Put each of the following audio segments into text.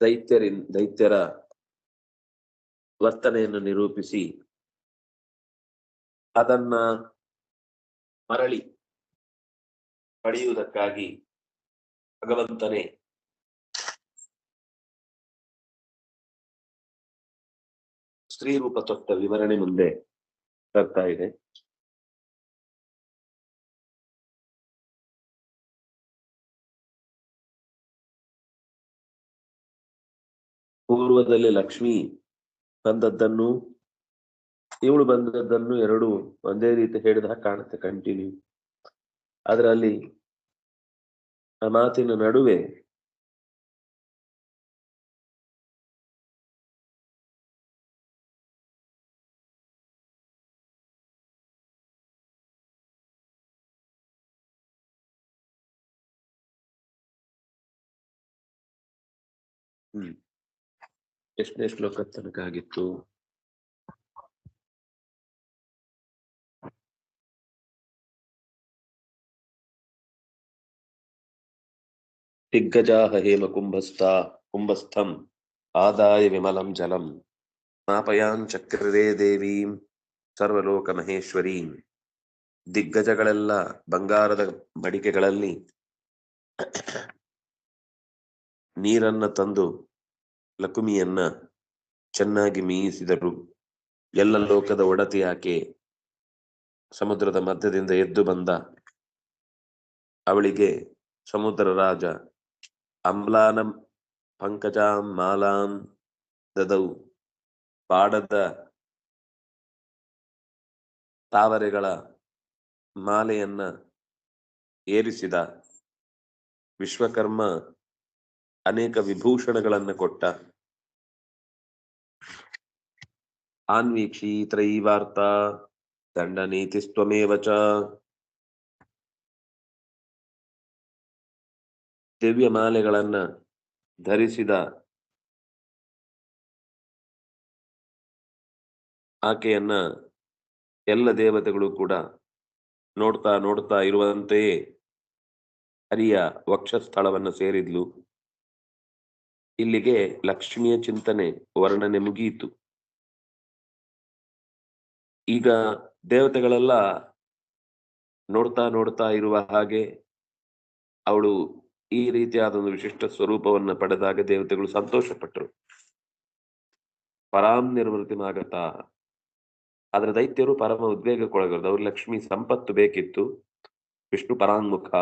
ದೈತ್ಯರಿನ್, ದೈತ್ಯರ ವರ್ತನೆಯನ್ನು ನಿರೂಪಿಸಿ ಅದನ್ನ ಮರಳಿ ಪಡೆಯುವುದಕ್ಕಾಗಿ ಭಗವಂತನೇ ಸ್ತ್ರೀ ರೂಪ ತೊಟ್ಟ ವಿವರಣೆ ಮುಂದೆ ಬರ್ತಾ ಇದೆ. ಪೂರ್ವದಲ್ಲಿ ಲಕ್ಷ್ಮಿ ಬಂದದ್ದನ್ನು, ಇವಳು ಬಂದದ್ದನ್ನು ಎರಡು ಒಂದೇ ರೀತಿ ಹೇಳಿದ ಕಾಣುತ್ತೆ ಕಂಟಿನ್ಯೂ ಅದರಲ್ಲಿ ಆ ಮಾತಿನ ನಡುವೆ ಎಷ್ಟನೇ ಶ್ಲೋಕ ತನಕ ಆಗಿತ್ತು? ದಿಗ್ಗಜಾಹ ಹೇಮ ಕುಂಭಸ್ಥ, ಕುಂಭಸ್ಥಂ, ಆದಾಯ ವಿಮಲಂ ಜಲಂ ಮಾಪಯಾಂ ಚಕ್ರರೇ ದೇವೀಂ, ಸರ್ವಲೋಕ ಮಹೇಶ್ವರೀಂ. ದಿಗ್ಗಜಗಳೆಲ್ಲ ಬಂಗಾರದ ಮಡಿಕೆಗಳಲ್ಲಿ ನೀರನ್ನ ತಂದು ಲಕುಮಿಯನ್ನ ಚೆನ್ನಾಗಿ ಮೀಯಿಸಿದರು. ಎಲ್ಲ ಲೋಕದ ಒಡತಿ ಆಕೆ ಸಮುದ್ರದ ಮಧ್ಯದಿಂದ ಎದ್ದು ಬಂದ. ಅವಳಿಗೆ, ಸಮುದ್ರ ರಾಜ ಅಂಬ್ಲಾನಂ ಪಂಕಜಾಂ ಮಾಲಾಂ ದದೌ, ಪಾಡದ ತಾವರೆಗಳ ಮಾಲೆಯನ್ನ ಏರಿಸಿದ ವಿಶ್ವಕರ್ಮ ಅನೇಕ ವಿಭೂಷಣಗಳನ್ನು ಕೊಟ್ಟ. ಆನ್ವೀಕ್ಷಿ ತ್ರೈವಾರ್ತ ದಂಡ ನೀತಿ ಚ. ದಿವ್ಯ ಮಾಲೆಗಳನ್ನ ಧರಿಸಿದ ಆಕೆಯನ್ನ ಎಲ್ಲ ದೇವತೆಗಳು ಕೂಡ ನೋಡ್ತಾ ನೋಡ್ತಾ ಇರುವಂತೆಯೇ ಹರಿಯ ವಕ್ಷಸ್ಥಳವನ್ನು ಸೇರಿದ್ಲು. ಇಲ್ಲಿಗೆ ಲಕ್ಷ್ಮಿಯ ಚಿಂತನೆ ವರ್ಣನೆ ಮುಗಿಯಿತು. ಈಗ ದೇವತೆಗಳೆಲ್ಲ ನೋಡ್ತಾ ನೋಡ್ತಾ ಇರುವ ಹಾಗೆ ಅವಳು ಈ ರೀತಿಯಾದ ಒಂದು ವಿಶಿಷ್ಟ ಸ್ವರೂಪವನ್ನು ಪಡೆದಾಗ ದೇವತೆಗಳು ಸಂತೋಷಪಟ್ಟರು. ಪರಾಂ ನಿರ್ವೃತಿ ಮಾಗತ. ಆದ್ರೆ ದೈತ್ಯರು ಪರಮ ಉದ್ವೇಗಕ್ಕೊಳಗರು ಅವ್ರ ಲಕ್ಷ್ಮಿ ಸಂಪತ್ತು ಬೇಕಿತ್ತು. ವಿಷ್ಣು ಪರಾಂಗುಖ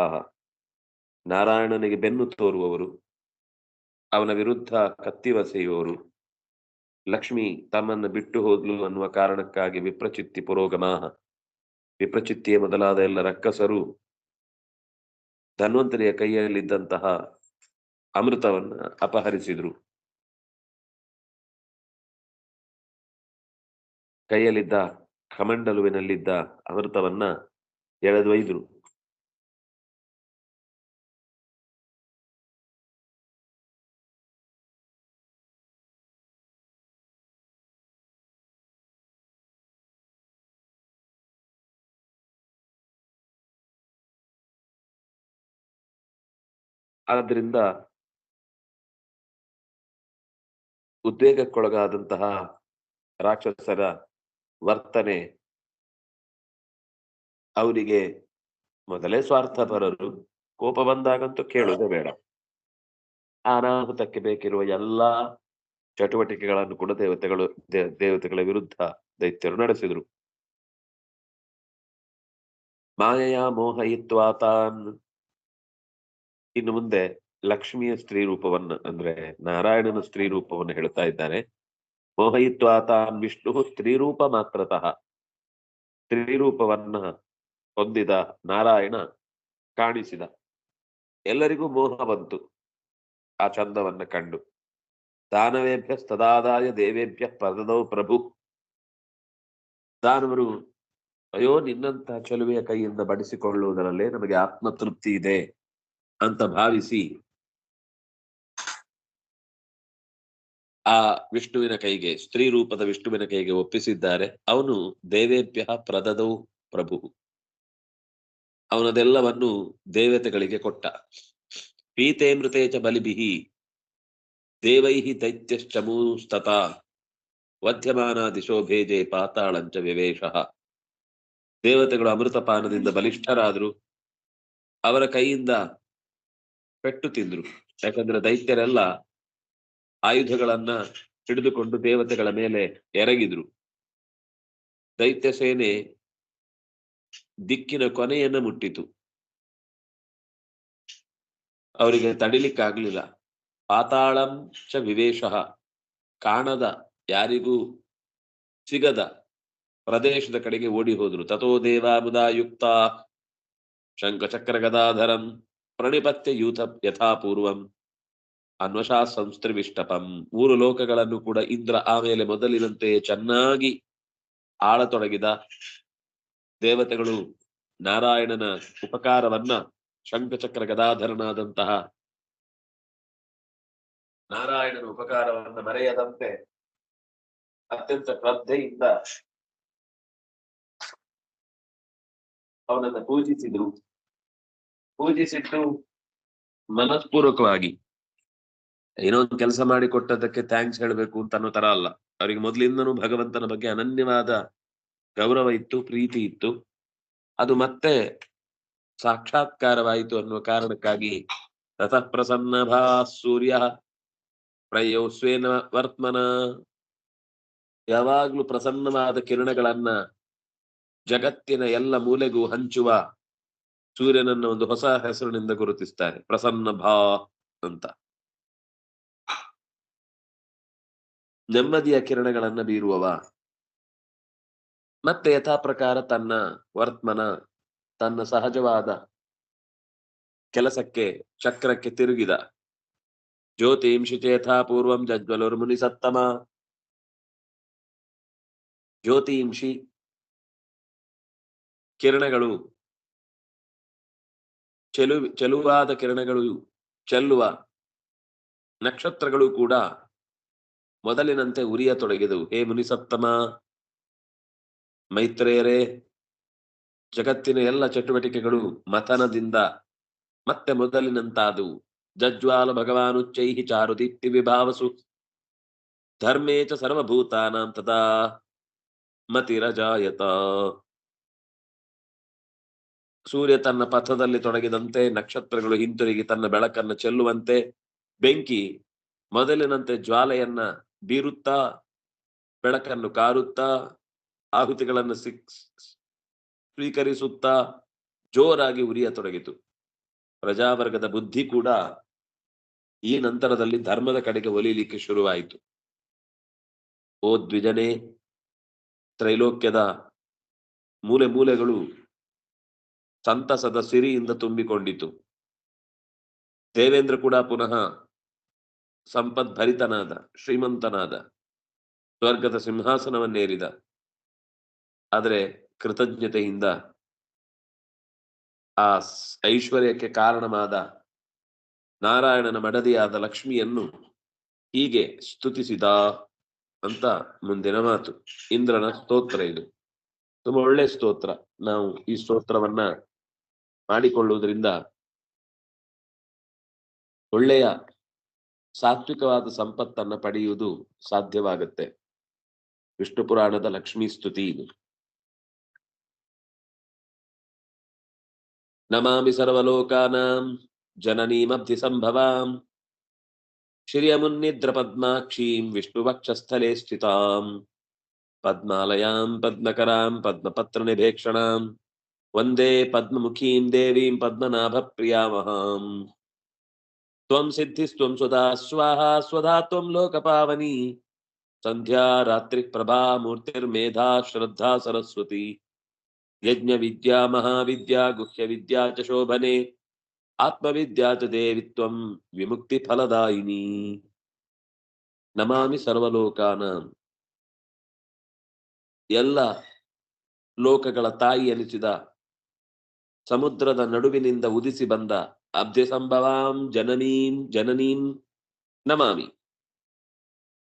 ನಾರಾಯಣನಿಗೆ ಬೆನ್ನು ತೋರುವವರು. ಅವನ ವಿರುದ್ಧ ಕತ್ತಿವಸೆಯುವವರು ಲಕ್ಷ್ಮಿ ತಮ್ಮನ್ನು ಬಿಟ್ಟು ಹೋದ್ಲು ಅನ್ನುವ ಕಾರಣಕ್ಕಾಗಿ ವಿಪ್ರಚಿತ್ತಿ ಪುರೋಗಮಾಹ. ವಿಪ್ರಚಿತ್ತಿಯ ಮೊದಲಾದ ಎಲ್ಲ ರಕ್ಕಸರು ಧನ್ವಂತರಿಯ ಕೈಯಲ್ಲಿದ್ದಂತಹ ಅಮೃತವನ್ನ ಅಪಹರಿಸಿದ್ರು. ಕೈಯಲ್ಲಿದ್ದ ಕಮಂಡಲುವಿನಲ್ಲಿದ್ದ ಅಮೃತವನ್ನ ಎಳೆದೊಯ್ದ್ರು. ಆದ್ರಿಂದ ಉದ್ವೇಗಕ್ಕೊಳಗಾದಂತಹ ರಾಕ್ಷಸರ ವರ್ತನೆ ಅವರಿಗೆ ಮೊದಲೇ ಸ್ವಾರ್ಥಪರರು. ಕೋಪ ಬಂದಾಗಂತೂ ಕೇಳುವುದೇ ಬೇಡ. ಅನಾಹುತಕ್ಕೆ ಬೇಕಿರುವ ಎಲ್ಲಾ ಚಟುವಟಿಕೆಗಳನ್ನು ಕೂಡ ದೇವತೆಗಳು ದೇವತೆಗಳ ವಿರುದ್ಧ ದೈತ್ಯರು ನಡೆಸಿದರು. ಮಾಯೆಯ ಮೋಹಯಿತ್ವಾತಾನ್ ಇನ್ನು ಮುಂದೆ ಲಕ್ಷ್ಮಿಯ ಸ್ತ್ರೀ ರೂಪವನ್ನ, ಅಂದ್ರೆ ನಾರಾಯಣನ ಸ್ತ್ರೀ ರೂಪವನ್ನು ಹೇಳ್ತಾ ಇದ್ದಾನೆ ಮೋಹಯಿತ್ವಾತಾನ್ ವಿಷ್ಣು ಸ್ತ್ರೀ ರೂಪ ಮಾತ್ರತಃ. ಸ್ತ್ರೀ ರೂಪವನ್ನ ಹೊಂದಿದ ನಾರಾಯಣ ಕಾಣಿಸಿದ. ಎಲ್ಲರಿಗೂ ಮೋಹ ಬಂತು ಆ ಚಂದವನ್ನ ಕಂಡು. ದಾನವೇಭ್ಯ ತದಾದಾಯ ದೇವೇಭ್ಯ ಪ್ರದದೋ ಪ್ರಭು. ದಾನವರು, ಅಯ್ಯೋ ನಿನ್ನಂತಹ ಚಲುವೆಯ ಕೈಯಿಂದ ಬಡಿಸಿಕೊಳ್ಳುವುದರಲ್ಲೇ ನಮಗೆ ಆತ್ಮತೃಪ್ತಿ ಇದೆ. ಅಂತ ಭಾವಿಸಿ, ಆ ವಿಷ್ಣುವಿನ ಕೈಗೆ, ಸ್ತ್ರೀ ರೂಪದ ವಿಷ್ಣುವಿನ ಕೈಗೆ ಒಪ್ಪಿಸಿದ್ದಾರೆ. ಅವನು ದೇವೇಭ್ಯ ಪ್ರದದೌ ಪ್ರಭು. ಅವನದೆಲ್ಲವನ್ನು ದೇವತೆಗಳಿಗೆ ಕೊಟ್ಟ. ಪೀತೆ ಮೃತೇಚ ಬಲಿಬಿಹಿ ದೇವೈಹಿ ದೈತ್ಯಶ್ಚಮೂಸ್ತತ ವಧ್ಯಮಾನ ದಿಶೋ ಪಾತಾಳಂಚ ವಿವೇಶ. ದೇವತೆಗಳು ಅಮೃತಪಾನದಿಂದ ಬಲಿಷ್ಠರಾದರು. ಅವರ ಕೈಯಿಂದ ಪೆಟ್ಟು ತಿಂದ್ರು. ಯಾಕಂದ್ರೆ ದೈತ್ಯರೆಲ್ಲ ಆಯುಧಗಳನ್ನ ಹಿಡಿದುಕೊಂಡು ದೇವತೆಗಳ ಮೇಲೆ ಎರಗಿದ್ರು. ದೈತ್ಯ ಸೇನೆ ದಿಕ್ಕಿನ ಕೊನೆಯನ್ನ ಮುಟ್ಟಿತು. ಅವರಿಗೆ ತಡಿಲಿಕ್ಕಾಗ್ಲಿಲ್ಲ. ಪಾತಾಳಂ ಚ ವಿವೇಶ. ಕಾಣದ ಯಾರಿಗೂ ಸಿಗದ ಪ್ರದೇಶದ ಕಡೆಗೆ ಓಡಿ ಹೋದ್ರು. ತಥೋ ದೇವಾಮುದಾಯುಕ್ತ ಶಂಖಚಕ್ರ ಗದಾಧರಂ ಪ್ರಣಿಪತ್ಯ ಯೂಥ ಯಥಾಪೂರ್ವಂ ಅನ್ವಶಾ ಸಂಸ್ತ್ರಿವಿಷ್ಟಪಂ ಮೂರು ಲೋಕಗಳನ್ನು ಕೂಡ ಇಂದ್ರ ಆಮೇಲೆ ಮೊದಲಿನಂತೆ ಚೆನ್ನಾಗಿ ಆಳತೊಡಗಿದ ದೇವತೆಗಳು ನಾರಾಯಣನ ಉಪಕಾರವನ್ನ ಶಂಖಚಕ್ರ ಗದಾಧರನಾದಂತಹ ನಾರಾಯಣನ ಉಪಕಾರವನ್ನ ಮರೆಯದಂತೆ ಅತ್ಯಂತ ಶ್ರದ್ಧೆಯಿಂದ ಅವನನ್ನು ಪೂಜಿಸಿದ್ರು. ಪೂಜಿಸಿಟ್ಟು ಮನಸ್ಪೂರ್ವಕವಾಗಿ ಏನೋ ಒಂದು ಕೆಲಸ ಮಾಡಿ ಕೊಟ್ಟದಕ್ಕೆ ಥ್ಯಾಂಕ್ಸ್ ಹೇಳಬೇಕು ಅಂತ ಅನ್ನೋ ತರ ಅಲ್ಲ. ಅವರಿಗೆ ಮೊದಲಿಂದನೂ ಭಗವಂತನ ಬಗ್ಗೆ ಅನನ್ಯವಾದ ಗೌರವ ಇತ್ತು, ಪ್ರೀತಿ ಇತ್ತು. ಅದು ಮತ್ತೆ ಸಾಕ್ಷಾತ್ಕಾರವಾಯಿತು ಅನ್ನುವ ಕಾರಣಕ್ಕಾಗಿ ತತಃ ಪ್ರಸನ್ನ ಭಾ ಸೂರ್ಯ ಪ್ರಯೋ ಸ್ವೇನ ವರ್ತಮನ ಯಾವಾಗ್ಲೂ ಪ್ರಸನ್ನವಾದ ಕಿರಣಗಳನ್ನ ಜಗತ್ತಿನ ಎಲ್ಲ ಮೂಲೆಗೂ ಹಂಚುವ ಸೂರ್ಯನನ್ನ ಒಂದು ಹೊಸ ಹೆಸರಿನಿಂದ ಗುರುತಿಸ್ತಾರೆ. ಪ್ರಸನ್ನ ಭಾ ಅಂತ. ನೆಮ್ಮದಿಯ ಕಿರಣಗಳನ್ನ ಬೀರುವವ. ಮತ್ತೆ ಯಥಾ ಪ್ರಕಾರ ತನ್ನ ವರ್ತಮನ, ತನ್ನ ಸಹಜವಾದ ಕೆಲಸಕ್ಕೆ, ಚಕ್ರಕ್ಕೆ ತಿರುಗಿದ. ಜ್ಯೋತಿಂಶಿ ಚೇಥಾ ಪೂರ್ವಂ ಜಜ್ವಲುರ್ಮುನಿ ಸತ್ತಮ ಜ್ಯೋತಿಂಶಿ ಕಿರಣಗಳು ಚೆಲು, ಚೆಲುವಾದ ಕಿರಣಗಳು ಚೆಲ್ಲುವ ನಕ್ಷತ್ರಗಳು ಕೂಡ ಮೊದಲಿನಂತೆ ಉರಿಯತೊಡಗಿದವು ಹೇ ಮುನಿಸತ್ತಮ, ಮೈತ್ರೇಯರೇ, ಜಗತ್ತಿನ ಎಲ್ಲ ಚಟುವಟಿಕೆಗಳು ಮಥನದಿಂದ ಮತ್ತೆ ಮೊದಲಿನಂತಾದವು. ಜಜ್ವಾಲ ಭಗವಾನುಚ್ಚೈಹಿ ಚಾರು ದೀಪ್ತಿ ವಿಭಾವಸು. ಧರ್ಮೇ ಚ ಸರ್ವಭೂತಾನಾಂ ತದಾ ಮತಿರಜಾಯತ. ಸೂರ್ಯ ತನ್ನ ಪಥದಲ್ಲಿ ತೊಡಗಿದಂತೆ, ನಕ್ಷತ್ರಗಳು ಹಿಂತಿರುಗಿ ತನ್ನ ಬೆಳಕನ್ನು ಚೆಲ್ಲುವಂತೆ, ಬೆಂಕಿ ಮೊದಲಿನಂತೆ ಜ್ವಾಲೆಯನ್ನ ಬೀರುತ್ತಾ, ಬೆಳಕನ್ನು ಕಾರುತ್ತಾ, ಆಹುತಿಗಳನ್ನು ಸ್ವೀಕರಿಸುತ್ತಾ ಜೋರಾಗಿ ಉರಿಯತೊಡಗಿತು. ಪ್ರಜಾವರ್ಗದ ಬುದ್ಧಿ ಕೂಡ ಈ ನಂತರದಲ್ಲಿ ಧರ್ಮದ ಕಡೆಗೆ ಒಲಿಲಿಕ್ಕೆ ಶುರುವಾಯಿತು. ಓ ದ್ವಿಜನೇ, ತ್ರೈಲೋಕ್ಯದ ಮೂಲೆ ಮೂಲೆಗಳು ಸಂತಸದ ಸಿರಿಯಿಂದ ತುಂಬಿಕೊಂಡಿತು. ದೇವೇಂದ್ರ ಕೂಡ ಪುನಃ ಸಂಪದ್ಭರಿತನಾದ, ಶ್ರೀಮಂತನಾದ, ಸ್ವರ್ಗದ ಸಿಂಹಾಸನವನ್ನೇರಿದ. ಆದರೆ ಕೃತಜ್ಞತೆಯಿಂದ ಆ ಐಶ್ವರ್ಯಕ್ಕೆ ಕಾರಣವಾದ ನಾರಾಯಣನ ಮಡದಿಯಾದ ಲಕ್ಷ್ಮಿಯನ್ನು ಹೀಗೆ ಸ್ತುತಿಸಿದ ಅಂತ ಮುಂದಿನ ಮಾತು. ಇಂದ್ರನ ಸ್ತೋತ್ರ ಇದು. ತುಂಬಾ ಒಳ್ಳೆ ಸ್ತೋತ್ರ. ನಾವು ಈ ಸ್ತೋತ್ರವನ್ನ ಮಾಡಿಕೊಳ್ಳುವುದರಿಂದ ಒಳ್ಳೆಯ ಸಾತ್ವಿಕವಾದ ಸಂಪತ್ತನ್ನ ಪಡೆಯುವುದು ಸಾಧ್ಯವಾಗುತ್ತೆ. ವಿಷ್ಣು ಪುರಾಣದ ಲಕ್ಷ್ಮೀ ಸ್ತುತಿ ಇದು. ನಮಾಮಿ ಸರ್ವಲೋಕಾನಾಂ ಜನನೀಮಬ್ಧಿ ಸಂಭವಾಂ ಶ್ರಿಯಮುನ್ನಿದ್ರ ಪದ್ಮಾಕ್ಷೀಂ ವಿಷ್ಣುವಕ್ಷಸ್ಥಲೆ ಸ್ಥಿತಾಂ ಪದ್ಮಾಲಯಾಂ ಪದ್ಮಕರಾಂ ಪದ್ಮಪತ್ರ ನಿಭೇಕ್ಷಣಾಂ ವಂದೇ ಪದ್ಮಮುಖೀಂ ದೇವೀಂ ಪದ್ಮನಾಭ ಪ್ರಿಯಾಮಹಾಂ ತ್ವಂ ಸಿದ್ಧಿಸ್ತ್ವಂ ಸುಧಾ ಸ್ವಾಹಾ ಸ್ವಧಾ ತ್ವಂ ಲೋಕಪಾವನಿ ಸಂಧ್ಯಾ ರಾತ್ರಿ ಪ್ರಭಾ ಮೂರ್ತಿರ್ಮೇಧಾ ಶ್ರದ್ಧಾ ಸರಸ್ವತಿ ಯಜ್ಞ ವಿದ್ಯಾ ಮಹಾವಿದ್ಯಾ ಗುಹ್ಯ ವಿದ್ಯಾ ಚ ಶೋಭನೆ ಆತ್ಮವಿದ್ಯಾ ಚ ದೇವಿ ತ್ವಂ ವಿಮುಕ್ತಿ ಫಲದಾಯಿನಿ ನಮಾಮಿ ಸರ್ವಲೋಕಾನಾಂ ಎಲ್ಲ ಲೋಕಗಳ ತಾಯಿ ಎನಿಸಿದ ಸಮುದ್ರದ ನಡುವಿನಿಂದ ಉದಿಸಿ ಬಂದ ಅಬ್ಧಿ ಸಂಭವಾಂ ಜನನೀಂ ಜನನೀಂ ನಮಾಮಿ.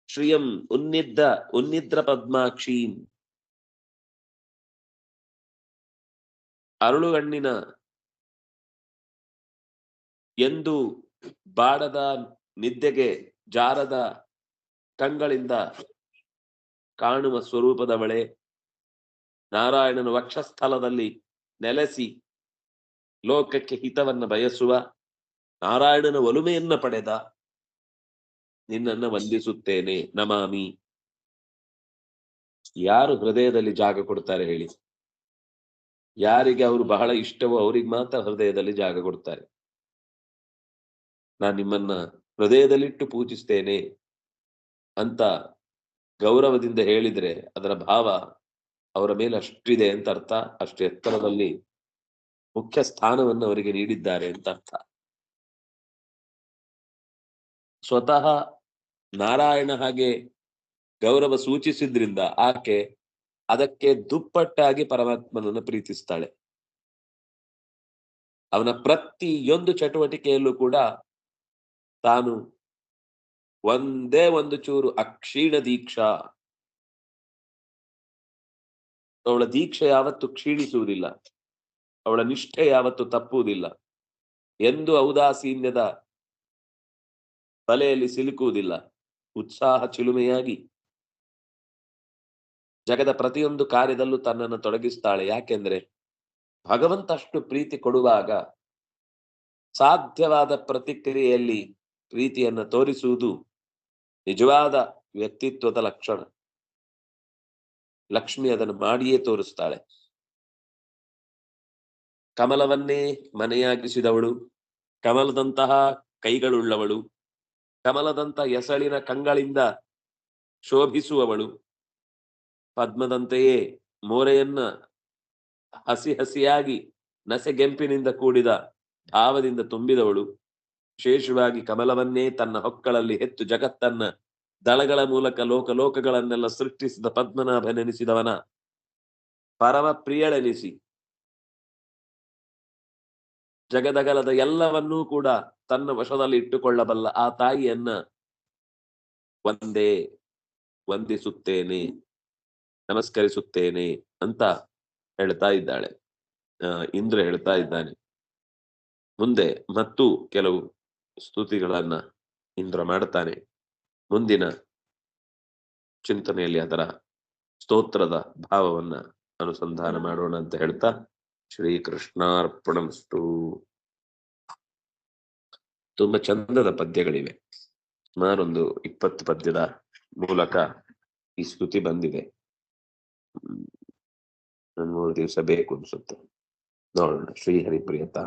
ಶ್ರಿಯಂ ಉನ್ನಿದ್ದ ಉನ್ನಿದ್ರ ಪದ್ಮಾಕ್ಷೀಂ. ಅರಳುಗಣ್ಣಿನ ಎಂದು ಬಾಡದ ನಿದ್ದೆಗೆ ಜಾರದ ಕಂಗಳಿಂದ ಕಾಣುವ ಸ್ವರೂಪದವಳೆ ನಾರಾಯಣನ ವಕ್ಷಸ್ಥಲದಲ್ಲಿ ನೆಲೆಸಿ ಲೋಕಕ್ಕೆ ಹಿತವನ್ನು ಬಯಸುವ ನಾರಾಯಣನ ಒಲುಮೆಯನ್ನ ಪಡೆದ ನಿನ್ನನ್ನ ವಂದಿಸುತ್ತೇನೆ, ನಮಾಮಿ. ಯಾರು ಹೃದಯದಲ್ಲಿ ಜಾಗ ಕೊಡ್ತಾರೆ ಹೇಳಿ. ಯಾರಿಗೆ ಅವರು ಬಹಳ ಇಷ್ಟವೋ ಅವ್ರಿಗೆ ಮಾತ್ರ ಹೃದಯದಲ್ಲಿ ಜಾಗ ಕೊಡ್ತಾರೆ. ನಾನು ನಿಮ್ಮನ್ನ ಹೃದಯದಲ್ಲಿಟ್ಟು ಪೂಜಿಸ್ತೇನೆ ಅಂತ ಗೌರವದಿಂದ ಹೇಳಿದ್ರೆ ಅದರ ಭಾವ ಅವರ ಮೇಲೆ ಅಷ್ಟಿದೆ ಅಂತ ಅರ್ಥ. ಅಷ್ಟು ಎತ್ತರದಲ್ಲಿ ಮುಖ್ಯ ಸ್ಥಾನವನ್ನು ಅವರಿಗೆ ನೀಡಿದ್ದಾರೆ ಅಂತ ಅರ್ಥ. ಸ್ವತಃ ನಾರಾಯಣ ಹಾಗೆ ಗೌರವ ಸೂಚಿಸಿದ್ರಿಂದ ಆಕೆ ಅದಕ್ಕೆ ದುಪ್ಪಟ್ಟಾಗಿ ಪರಮಾತ್ಮನನ್ನು ಪ್ರೀತಿಸ್ತಾಳೆ. ಅವನ ಪ್ರತಿಯೊಂದು ಚಟುವಟಿಕೆಯಲ್ಲೂ ಕೂಡ ತಾನು ಒಂದೇ ಒಂದು ಚೂರು ಅಕ್ಷೀಣ ದೀಕ್ಷಾ. ಅವಳ ದೀಕ್ಷೆ ಯಾವತ್ತು ಕ್ಷೀಣಿಸುವುದಿಲ್ಲ. ಅವಳ ನಿಷ್ಠೆ ಯಾವತ್ತು ತಪ್ಪುವುದಿಲ್ಲ. ಎಂದು ಔದಾಸೀನ್ಯದ ಬಲೆಯಲ್ಲಿ ಸಿಲುಕುವುದಿಲ್ಲ. ಉತ್ಸಾಹ ಚಿಲುಮೆಯಾಗಿ. ಜಗದ ಪ್ರತಿಯೊಂದು ಕಾರ್ಯದಲ್ಲೂ ತನ್ನನ್ನು ತೊಡಗಿಸ್ತಾಳೆ. ಯಾಕೆಂದ್ರೆ ಭಗವಂತ ಅಷ್ಟು ಪ್ರೀತಿ ಕೊಡುವಾಗ ಸಾಧ್ಯವಾದ ಪ್ರತಿಕ್ರಿಯೆಯಲ್ಲಿ ಪ್ರೀತಿಯನ್ನು ತೋರಿಸುವುದು ನಿಜವಾದ ವ್ಯಕ್ತಿತ್ವದ ಲಕ್ಷಣ. ಲಕ್ಷ್ಮಿ ಅದನ್ನು ಮಾಡಿಯೇ ತೋರಿಸ್ತಾಳೆ. ಕಮಲವನ್ನೇ ಮನೆಯಾಗಿಸಿದವಳು. ಕಮಲದಂತಹ ಕೈಗಳುಳ್ಳವಳು. ಕಮಲದಂತ ಎಸಳಿನ ಕಂಗಳಿಂದ ಶೋಭಿಸುವವಳು. ಪದ್ಮದಂತೆಯೇ ಮೋರೆಯನ್ನ ಹಸಿ ಹಸಿಯಾಗಿ ನಸೆಗೆಂಪಿನಿಂದ ಕೂಡಿದ ಭಾವದಿಂದ ತುಂಬಿದವಳು. ವಿಶೇಷವಾಗಿ ಕಮಲವನ್ನೇ ತನ್ನ ಹೊಕ್ಕಳಲ್ಲಿ ಹೆತ್ತು ಜಗತ್ತನ್ನ ದಳಗಳ ಮೂಲಕ ಲೋಕ ಲೋಕಗಳನ್ನೆಲ್ಲ ಸೃಷ್ಟಿಸಿದ ಪದ್ಮನಾಭನೆನಿಸಿದವನ. ಪರಮ ಪ್ರಿಯಳೆನಿಸಿ ಜಗದಗಲದ ಎಲ್ಲವನ್ನೂ ಕೂಡ ತನ್ನ ವಶದಲ್ಲಿ ಇಟ್ಟುಕೊಳ್ಳಬಲ್ಲ ಆ ತಾಯಿಯನ್ನ ಒಂದೇ ವಂದಿಸುತ್ತೇನೆ, ನಮಸ್ಕರಿಸುತ್ತೇನೆ ಅಂತ ಹೇಳ್ತಾ ಇದ್ದಾಳೆ. ಇಂದ್ರ ಹೇಳ್ತಾ ಇದ್ದಾನೆ. ಮುಂದೆ ಮತ್ತು ಕೆಲವು ಸ್ತುತಿಗಳನ್ನ ಇಂದ್ರ ಮಾಡ್ತಾನೆ. ಮುಂದಿನ ಚಿಂತನೆಯಲ್ಲಿ ಅದರ ಸ್ತೋತ್ರದ ಭಾವವನ್ನ ಅನುಸಂಧಾನ ಮಾಡೋಣ ಅಂತ ಹೇಳ್ತಾ ಶ್ರೀಕೃಷ್ಣಾರ್ಪಣಮಸ್ತು. ತುಂಬಾ ಚಂದದ ಪದ್ಯಗಳಿವೆ. ಸುಮಾರೊಂದು ಇಪ್ಪತ್ತು ಪದ್ಯದ ಮೂಲಕ ಈ ಸ್ತುತಿ ಬಂದಿದೆ. ಮೂರು ದಿವಸ ಬೇಕು ಅನ್ಸುತ್ತೆ. ನೋಡೋಣ. ಶ್ರೀ ಹರಿಪ್ರಿಯತ